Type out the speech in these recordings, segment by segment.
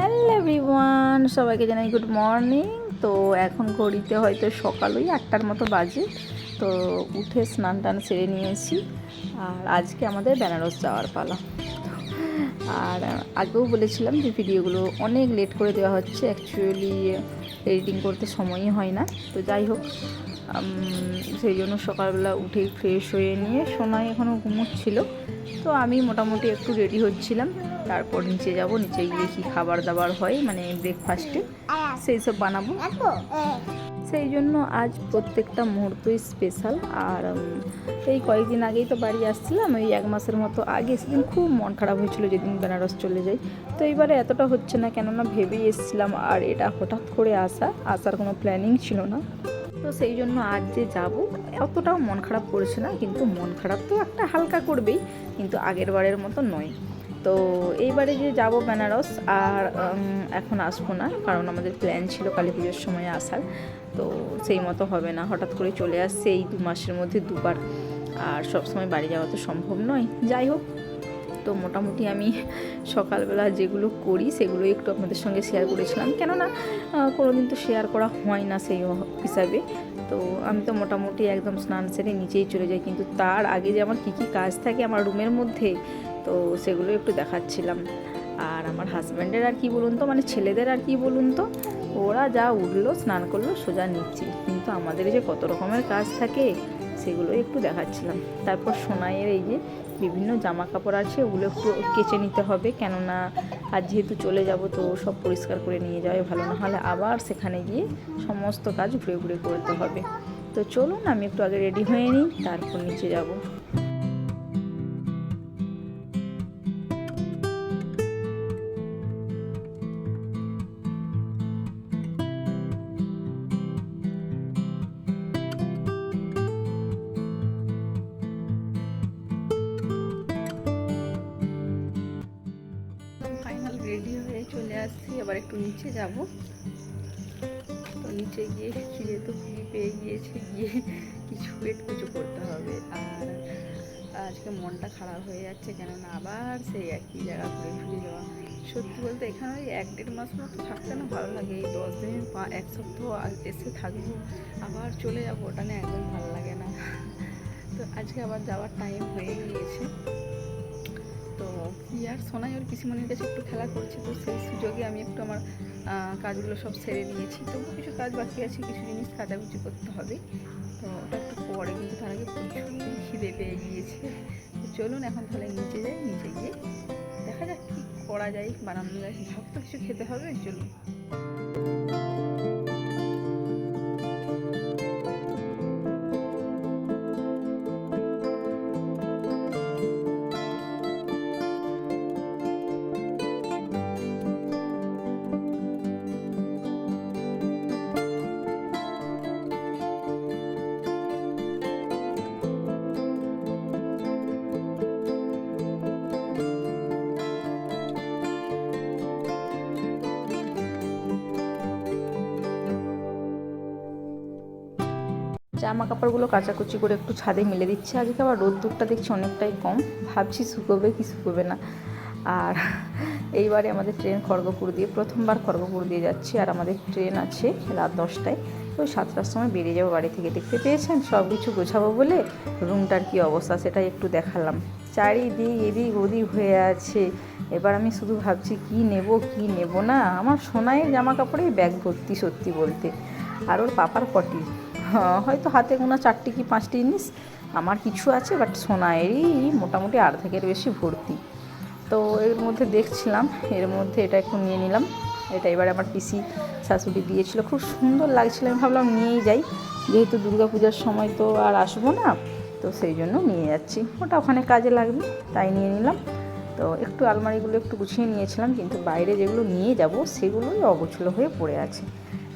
Hello everyone সবাইকে জানাই good morning তো এখন ঘড়িতে হয়তো সকাল ওই আটটার মতো বাজে। তো উঠে স্নান টান সেরে নিয়েছি। আর আজকে আমাদের বেনারস যাওয়ার পালা। আর আগেও বলেছিলাম যে ভিডিওগুলো অনেক লেট করে দেওয়া হচ্ছে। অ্যাকচুয়ালি এডিটিং করতে সময়ই হয় না। তো যাই হোক সেই জন্য সকালবেলা উঠেই ফ্রেশ হয়ে নিয়ে সোনাই এখনও ঘুমোচ্ছিল। তো আমি মোটামুটি একটু রেডি হচ্ছিলাম। তারপর নিচে যাব, নিচে গিয়ে কী খাবার দাবার হয় মানে ব্রেকফাস্টে সেই সব বানাবো। সেই জন্য আজ প্রত্যেকটা মুহূর্তই স্পেশাল আর এই কয়েকদিন আগেই তো বাড়ি আসছিলাম ওই এক মাসের মতো আগে সেদিন খুব মন খারাপ হয়েছিল যেদিন বেনারস চলে যাই। তো এইবারে এতটা হচ্ছে না, কেননা ভেবেই এসেছিলাম, আর এটা হঠাৎ করে আসা, আসার কোনো প্ল্যানিং ছিল না। সেই জন্য আজ যে যাব, অতটাও মন খারাপ করেছে না, কিন্তু মন খারাপ তো একটা হালকা করবেই, কিন্তু আগের বারের মতো নয়। তো এইবারে যে যাব বেনারস, আর এখন আসব না, কারণ আমাদের প্ল্যান ছিল কালী পুজোর সময় আসার, তো সেই মতো হবে না, হঠাৎ করে চলে আসছে এই দু মাসের মধ্যে দুবার। আর সব সময় বাড়ি যাওয়া তো সম্ভব নয়। যাই হোক তো মোটামুটি আমি সকালবেলা যেগুলো করি সেগুলো একটু আপনাদের সঙ্গে শেয়ার করেছিলাম। কেননা আহ, কোনোদিন তো শেয়ার করা হয় না সেই হিসাবে। তো আমি তো মোটামুটি একদম স্নান সেরে নিচেই চলে যাই। কিন্তু তার আগে যে আমার কী কী কাজ থাকে আমার রুমের মধ্যে তো সেগুলো একটু দেখাচ্ছিলাম। আর আমার হাজব্যান্ডের আর কি বলুন তো মানে ছেলেদের আর কি বলুন তো ওরা যা উঠল স্নান করল সোজা নিচ্ছে কিন্তু আমাদের যে কত রকমের কাজ থাকে সেগুলো একটু দেখাচ্ছিলাম। তারপর সোনাইয়ের এই যে বিভিন্ন জামা কাপড় আছে, ওগুলো একটু কেচে নিতে হবে। কেননা আর যেহেতু চলে যাব, তো সব পরিষ্কার করে নিয়ে যাওয়াই ভালো। না হলে আবার সেখানে গিয়ে সমস্ত কাজ ঘুরে ঘুরে করতে হবে। তো চলুন, আমি একটু আগে রেডি হয়ে নিই, তারপর নিচে যাব। ফাইনাল রেডি হয়ে চলে আসছি। আবার একটু নিচে যাব। তো নিচে গিয়ে যেহেতু ফ্রি পেয়ে গিয়েছে, গিয়ে কিছু ওয়েট কিছু করতে হবে। আর আজকে মনটা খারাপ হয়ে যাচ্ছে কেননা আবার সেই একই জায়গা ঘুরে ফিরে যাওয়া। সত্যি বলতে এখানে ওই এক দেড় মাস মতো থাকতে না ভালো লাগে। এই দশ দিন পা এক সপ্তাহ এসে থাকব, আবার চলে যাব, ওটা না একদম ভালো লাগে না। তো আজকে আবার যাওয়ার টাইম হয়ে গিয়েছে। তো আর সোনাই ওর পিসিমণির কাছে একটু খেলা করছে, তো সেই সুযোগে আমি একটু আমার কাজগুলো সব সেরে নিয়েছি। তবু কিছু কাজ বাকি আছে, কিছু জিনিস কাচাকুচি করতে হবে। তো ওটা একটু পরে, কিন্তু তার আগে প্রচুর খিদে পেয়ে গিয়েছে। তো চলুন এখন তাহলে নিচে যাই, নিচে গিয়ে দেখা যাক কী করা যায় বানানো যায় ভাব তো কিছু খেতে হবে, চলুন। জামা কাপড়গুলো কাচাকুচি করে একটু ছাদে মেলে দিচ্ছে। আজকে আবার রোদ্দুরটা দেখছি অনেকটাই কম? ভাবছি শুকোবে কি শুকোবে না। আর এইবারে আমাদের ট্রেন খড়গপুর দিয়ে, প্রথমবার খড়গপুর দিয়ে যাচ্ছি আর আমাদের ট্রেন আছে রাত দশটায়। ওই সাতটার সময় বেরিয়ে যাব বাড়ি থেকে। দেখতে পেয়েছেন? সব কিছু গোছাবো বলে রুমটার কি অবস্থা সেটাই একটু দেখালাম। চারিদিক এদিক ওদিক হয়ে আছে। এবার আমি শুধু ভাবছি কি নেব কি নেব না? আমার সোনায় জামা কাপড়ে ব্যাগ ভর্তি সত্যি বলতে। আর ওর পাপার পটি। হয়তো হাতে গোনা চারটি কি পাঁচটি জিনিস, আমার কিছু আছে বাট সোনায়েরই মোটামুটি আর্ধেকের বেশি ভর্তি। তো এর মধ্যে দেখছিলাম, এর মধ্যে এটা একটু নিয়ে নিলাম। এটা এবারে আমার পিসি শাশুড়ি দিয়েছিল, খুব সুন্দর লাগছিল, আমি ভাবলাম নিয়েই যাই। যেহেতু দুর্গা পূজার সময় তো আর আসব না, তো সেই জন্য নিয়ে যাচ্ছি। ওটা ওখানে কাজে লাগবে, তাই নিয়ে নিলাম। তো একটু আলমারিগুলো একটু গুছিয়ে নিয়েছিলাম, কিন্তু বাইরে যেগুলো নিয়ে যাব, সেগুলোই অগোছলো হয়ে পড়ে আছে।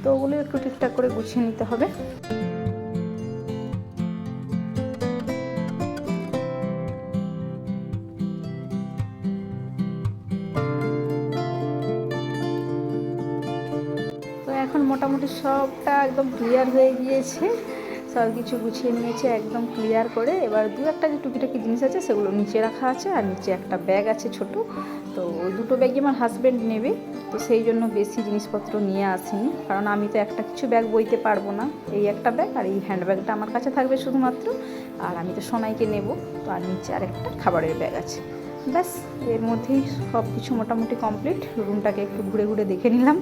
তো ওগুলো একটু ঠিকঠাক করে গুছিয়ে নিতে হবে। একদম ক্লিয়ার হয়ে গিয়েছে। সব কিছু গুছিয়ে নিয়েছে একদম ক্লিয়ার করে। এবার দু একটা যে টুকিটাকি জিনিস আছে, সেগুলো নিচে রাখা আছে আর নিচে একটা ব্যাগ আছে ছোট। তো দুটো ব্যাগই আমার হাজব্যান্ড নেবে। তো সেই জন্য বেশি জিনিসপত্র নিয়ে আসিনি। কারণ আমি তো একটা কিছু ব্যাগ বইতে পারব না। এই একটা ব্যাগ আর এই হ্যান্ড ব্যাগটা আমার কাছে থাকবে শুধুমাত্র। আর আমি তো সোনাইকে নেব। তো আর নিচে আর একটা খাবারের ব্যাগ আছে। ব্যাস, এর মধ্যেই সব কিছু মোটামুটি কমপ্লিট রুমটাকে একটু ঘুরে ঘুরে দেখে নিলাম।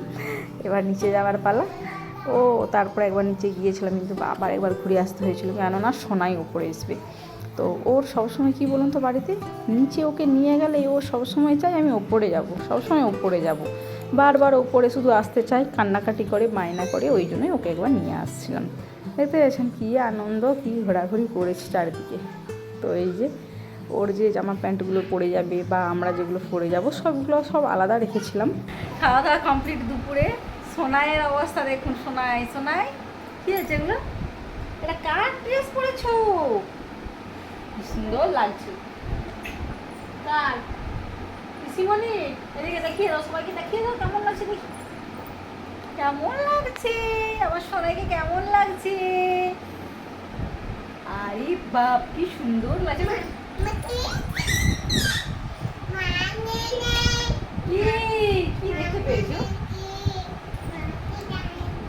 এবার নিচে যাওয়ার পালা। ও, তারপর একবার নিচে গিয়েছিলাম, কিন্তু আবার একবার ঘুরে আসতে হয়েছিল। কেননা সোনাই ওপরে আসবে তো ওর সবসময় কি বলুন তো বাড়িতে? নিচে ওকে নিয়ে গেলে ও সবসময় চায় আমি ওপরে যাব, সবসময় ওপরে যাব। বারবার ওপরে শুধু আসতে চায়, কান্নাকাটি করে, বায়না করে, ওই জন্যই ওকে একবার নিয়ে আসছিলাম। দেখতে পেয়েছেন কী আনন্দ, কী ঘোরাঘুরি করেছি চারিদিকে। তো এই যে ওর যে জামা প্যান্টগুলো পরে যাবে বা আমরা যেগুলো পরে যাব, সবগুলো সব আলাদা রেখেছিলাম। খাওয়া দাওয়া কমপ্লিট দুপুরে। সোনাইয়ের অবস্থা দেখুন সোনাই সোনাই কী হয়েছে এগুলো এটা কার ড্রেস পরেছো সুন্দর লাগছে কার পিসিমণি এদিকে দেখিয়ে দাও সবাইকে দেখিয়ে দাও কেমন লাগছে দেখি কেমন লাগছে আমার সোনাইকে কেমন লাগছে আরে বাপ কি সুন্দর লাগছে কি দেখতে পেয়েছ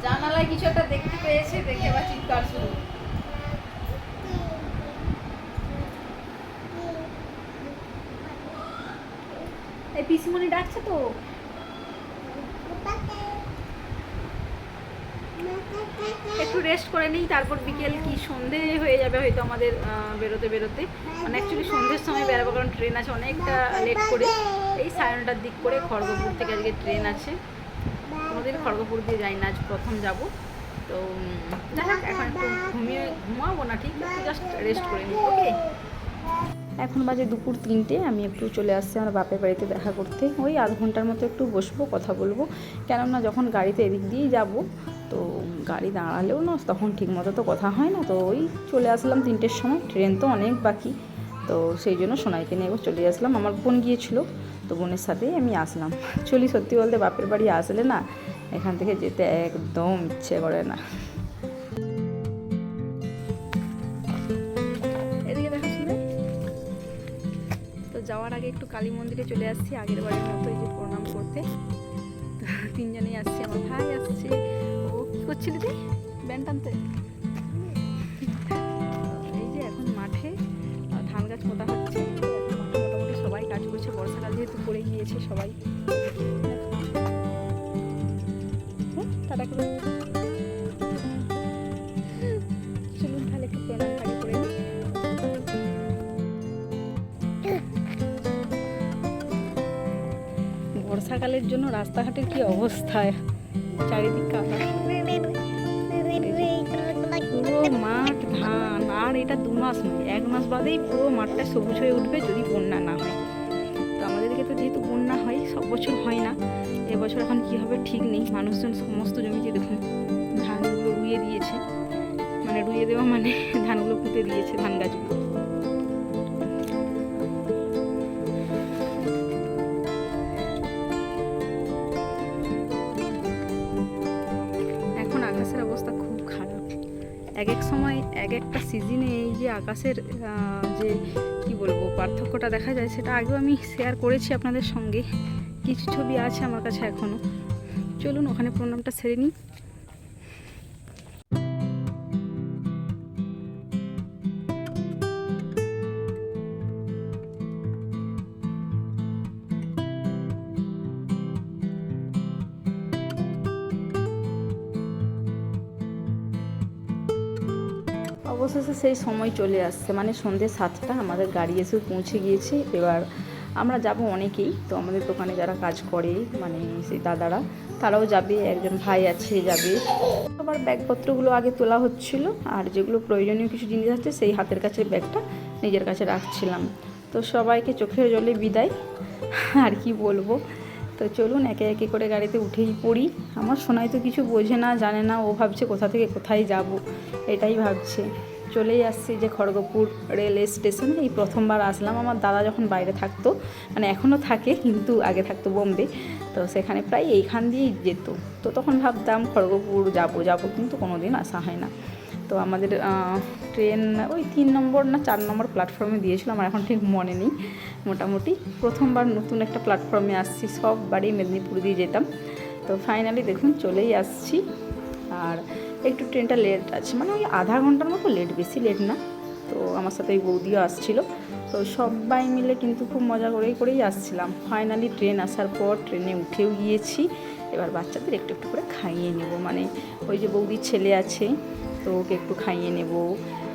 জানালায় কিছু একটা দেখতে পেয়েছে, দেখে আবার চিৎকার শুরু। এই পিসিমণি ডাকছে তো। একটু রেস্ট করে নিই, তারপর বিকেল কি সন্ধে হয়ে যাবে হয়তো আমাদের বেরোতে বেরোতে। মানে অ্যাকচুয়ালি সন্ধ্যের সময় বেরোবো, কারণ ট্রেন আছে অনেকটা লেট করে। এই সাড়ে নটার দিক করে খড়গপুর থেকে আজকে ট্রেন আছে। কোনোদিন খড়গপুর দিয়ে যাই না, আজ প্রথম যাব। তো এখন একটু ঘুমিয়ে ঘুমাবো না, ঠিক? জাস্ট রেস্ট করে নিই ওকে এখন বাজে দুপুর তিনটে, আমি একটু চলে আসছি আমার বাপের বাড়িতে দেখা করতে। ওই আধ ঘণ্টার মতো একটু বসবো, কথা বলব। কেননা যখন গাড়িতে এদিক দিয়েই যাব, তো গাড়ি দাঁড়ালেও না, তখন ঠিকমতো তো কথা হয় না। তো ওই চলে আসলাম তিনটের সময়, ট্রেন তো অনেক বাকি। তো সেই জন্য সোনাইকে নিয়ে চলে আসলাম। আমার বোন গিয়েছিল। তো বোনের সাথেই আমি আসলাম। চলি সত্যি বলতে বাপের বাড়ি আসলে না, এখান থেকে যেতে একদম ইচ্ছে করে না। তো যাওয়ার আগে একটু কালী মন্দিরে চলে আসছি, আগের বাড়ির মতো এই যে প্রণাম করতে। তিনজনেই আসছি, আমার ভাই আসছে। ও কি করছিলি রে? ব্যান্ড টানতে? গিয়েছে সবাই। করে বর্ষাকালের জন্য রাস্তাঘাটের কি অবস্থা? চারিদিক পুরো মাঠ ধান, আর এটা দু মাস নয়, এক মাস বাদেই পুরো মাঠটা সবুজ হয়ে উঠবে যদি বন্যা না হয়। তো আমাদের দিকে তো যেহেতু বন্যা হয়, সব বছর হয় না। এবছর এখন কী হবে ঠিক নেই। মানুষজন সমস্ত জমিতে দেখুন, ধানগুলো রুইয়ে দিয়েছে। মানে রুইয়ে দেওয়া মানে ধানগুলো পুঁতে দিয়েছে ধান গাছগুলো। এখন আকাশের অবস্থা এক এক সময় এক একটা সিজনে এই যে আকাশের যে কি বলব, পার্থক্যটা দেখা যায়, সেটা আগেও আমি শেয়ার করেছি আপনাদের সঙ্গে। কিছু ছবি আছে আমার কাছে এখনও চলুন, ওখানে প্রণামটা সেরে নিই। অবশেষে সেই সময় চলে আসছে। মানে সন্ধ্যে সাতটা আমাদের গাড়ি এসে পৌঁছে গিয়েছে। এবার আমরা যাব অনেকেই। তো আমাদের দোকানে যারা কাজ করে মানে সেই দাদারা, তারাও যাবে, একজন ভাই আছে, যাবে। সবার ব্যাগপত্রগুলো আগে তোলা হচ্ছিল, আর যেগুলো প্রয়োজনীয় কিছু জিনিস আছে, সেই হাতের কাছে ব্যাগটা নিজের কাছে রাখছিলাম। তো সবাইকে চোখের জলে বিদায়। আর কি বলব? তো চলুন, একে একে করে গাড়িতে উঠেই পড়ি। আমার সোনাই তো কিছু বোঝে না, জানে না, ও ভাবছে কোথা থেকে কোথায় যাব। এটাই ভাবছে। চলেই আসছি যে খড়গপুর রেল স্টেশন। এই প্রথমবার আসলাম। আমার দাদা যখন বাইরে থাকতো মানে এখনও থাকে, কিন্তু আগে থাকতো বোম্বে, তো সেখানে প্রায় এইখান দিয়েই যেত। তো তখন ভাবতাম খড়গপুর যাব যাব, কিন্তু কোনো দিন আসা হয় না। তো আমাদের ট্রেন ওই তিন নম্বর না চার নম্বর প্ল্যাটফর্মে দিয়েছিল, আমার এখন ঠিক মনে নেই, মোটামুটি। প্রথমবার নতুন একটা প্ল্যাটফর্মে আসছি সব বাড়ি মেদিনীপুর দিয়ে যেতাম। তো ফাইনালি দেখুন চলেই আসছি। আর একটু ট্রেনটা লেট আছে। মানে ওই আধা ঘণ্টার মতো লেট বেশি লেট না। তো আমার সাথে ওই বৌদিও আসছিল। তো সবাই মিলে কিন্তু খুব মজা করেই করেই আসছিলাম। ফাইনালি ট্রেন আসার পর ট্রেনে উঠেও গিয়েছি। এবার বাচ্চাদের একটু একটু করে খাইয়ে নেব। মানে ওই যে বৌদির ছেলে আছে, তো ওকে একটু খাইয়ে নেব।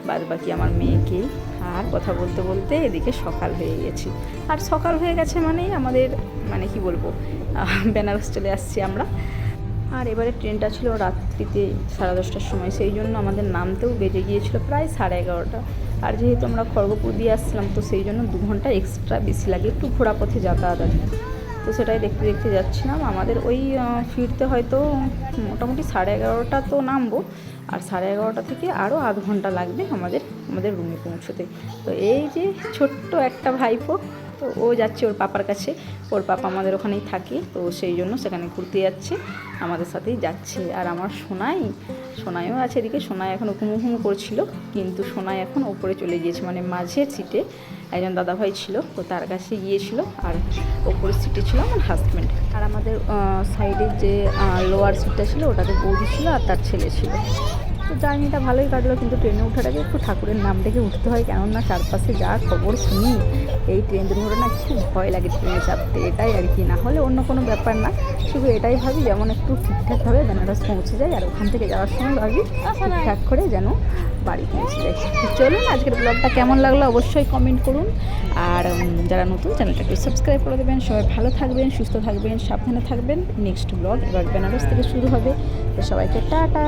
বাদ বাকি আমার মেয়েকে। আর কথা বলতে বলতে এদিকে সকাল হয়ে গেছে। আর সকাল হয়ে গেছে মানেই আমাদের মানে কি বলব বেনারস চলে আসছি আমরা। আর এবারে ট্রেনটা ছিল রাত্রিতে সাড়ে দশটার সময়, সেই জন্য আমাদের নামতেও বেজে গিয়েছিল প্রায় সাড়ে এগারোটা। আর যেহেতু আমরা খড়গপুর দিয়ে আসছিলাম, তো সেই জন্য দু ঘণ্টা এক্সট্রা বেশি লাগে, একটু ঘোরা পথে যাতায়াত আছে। তো সেটাই দেখতে দেখতে যাচ্ছিলাম। আমাদের ওই ফিরতে হয়তো মোটামুটি সাড়ে এগারোটা তো নামবো, আর সাড়ে এগারোটা থেকে আরও আধ ঘণ্টা লাগবে আমাদের আমাদের রুমে পৌঁছতে। তো এই যে ছোট্ট একটা ভাইপো তো ও যাচ্ছে ওর পাপার কাছে। ওর পাপা আমাদের ওখানেই থাকে, তো সেই জন্য সেখানে ঘুরতে যাচ্ছে, আমাদের সাথেই যাচ্ছে। আর আমার সোনাই, সোনাইও আছে এদিকে, সোনাই এখন হুমু করছিল, কিন্তু সোনাই এখন ওপরে চলে গিয়েছে মানে মাঝের সিটে একজন দাদাভাই ছিল তো তার কাছে গিয়েছিল, আর ওপরের সিটে ছিল আমার হাজব্যান্ড আর আমাদের সাইডের যে লোয়ার সিটটা ছিল, ওটাতে বৌদি ছিল আর তার ছেলে ছিল। তো জার্নিটা ভালোই কাটলো, কিন্তু ট্রেনে ওঠার আগে একটু ঠাকুরের নাম ডেকে উঠতে হয়, কেননা চারপাশে যা খবর শুনি, এই ট্রেন দুর্ঘটনা খুব ভয় লাগে ট্রেনে চাপতে, এটাই আর কি। না হলে অন্য কোনো ব্যাপার না, শুধু এটাই ভাবি যেমন একটু ঠিকঠাকভাবে বেনারস পৌঁছে যায় আর ওখান থেকে যাওয়ার সময় ভাবি ঠিকঠাক করে যেন বাড়ি পৌঁছে যায় চলুন আজকের ব্লগটা কেমন লাগল অবশ্যই কমেন্ট করুন, আর যারা নতুন চ্যানেলটাকে সাবস্ক্রাইব করে দেবেন, সবাই ভালো থাকবেন, সুস্থ থাকবেন, সাবধানে থাকবেন। নেক্সট ব্লগ এবার বেনারস থেকে শুরু হবে। তো সবাইকে টাটা!